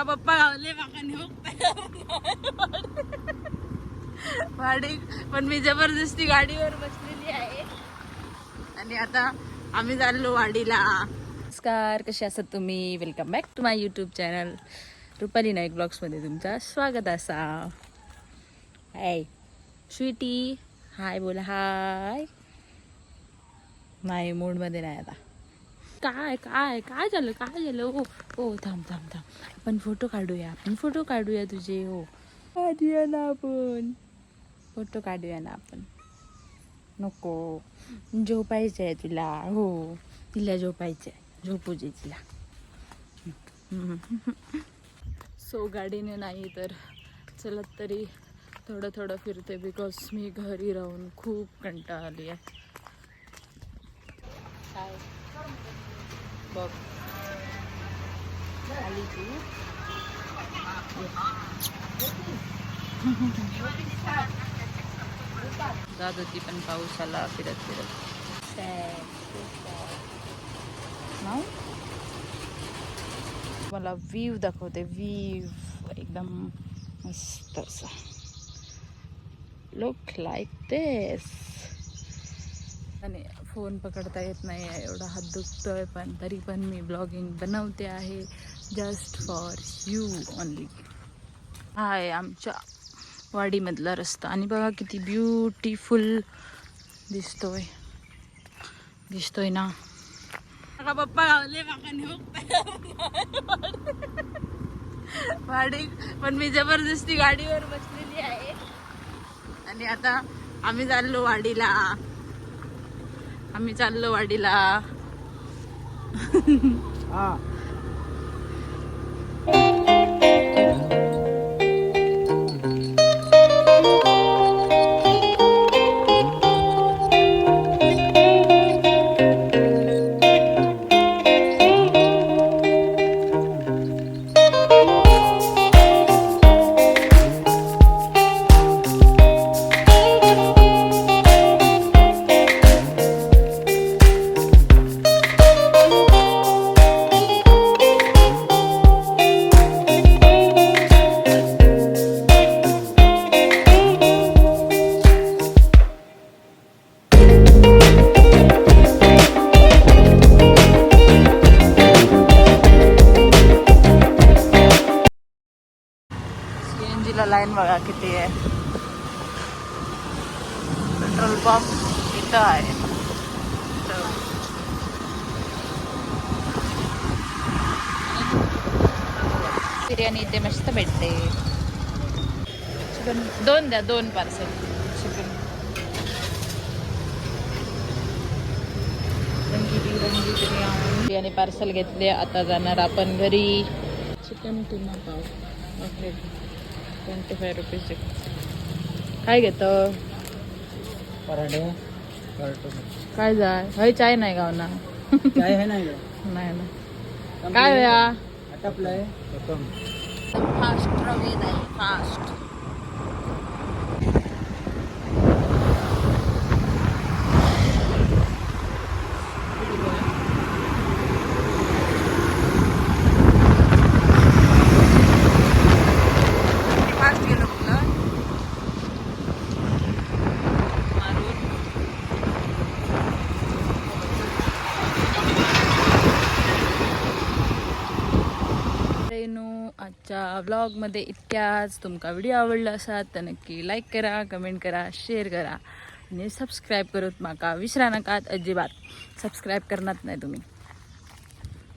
माका पप्पा गावले माका नेऊक पण मी जबरदस्ती गाडीवर बसलेली आहे. आणि आता आम्ही चाललो वाडीला. नमस्कार कसे असत तुम्ही? Welcome back to my YouTube channel Rupali Naik ब्लॉग्समध्ये तुमचं स्वागत असा. हाय स्वीटी. हाय बोला. हाय नाही मूडमध्ये नाही आता. काय काय काय झालं काय झालं? ओ ओ थांब थांब थांब. आपण फोटो काढूया आपण फोटो काढूया तुझे हो काढूया ना आपण. फोटो काढूया ना आपण. नको. झोपायचं आहे तुला हो. तिला झोपायचं आहे झोपू दे तिला. सो गाडीने नाही तर चलत तरी थोडं थोडं फिरते बिकॉज मी घरी राहून खूप कंटाळा आली आहे काय बघ आली तू जात होती पण पाऊस आला फिरत फिरत नाव मला व्ह्यू दाखवते व्ह्यू एकदम मस्त असा लुक लाईक दिस आणि फोन पकडता येत नाही आहे एवढा हात दुखतो आहे पण तरी पण मी ब्लॉगिंग बनवते आहे जस्ट फॉर यू ओनली हा आहे आमच्या वाडीमधला रस्ता. आणि बघा किती ब्युटिफुल दिसतोय. दिसतोय ना? पप्पा वाडी पण मी जबरदस्ती गाडीवर बसलेली आहे. आणि आता आम्ही चाललो वाडीला. आम्ही चाललो वाडीला. सीएनजी लाईन बघा किती आहे. पेट्रोल पंप इथं आहे. बिर्याणी इथे मस्त भेटते. चिकन दोन द्या दोन parcel chicken biryani. Biryani parcel घेतले आता जाणार आपण घरी. चिकन किमा पाव. ट्वेंटी फाय रुपीज काय घेतं? पराठे. काय जाय हय चाय नाही गावना काय आहे नाही नाही ना. काय वेळा आटपलंय. खतम फास्ट प्रवेद आहे फास्ट आजच्या व्लॉगमध्ये इतक्याच. तुमका व्हिडिओ आवडला असा तर नक्की लाईक करा कमेंट करा शेअर करा. आणि सबस्क्राईब करूत माका विसरा नकात अजिबात. सबस्क्राईब करणार नाही तुम्ही.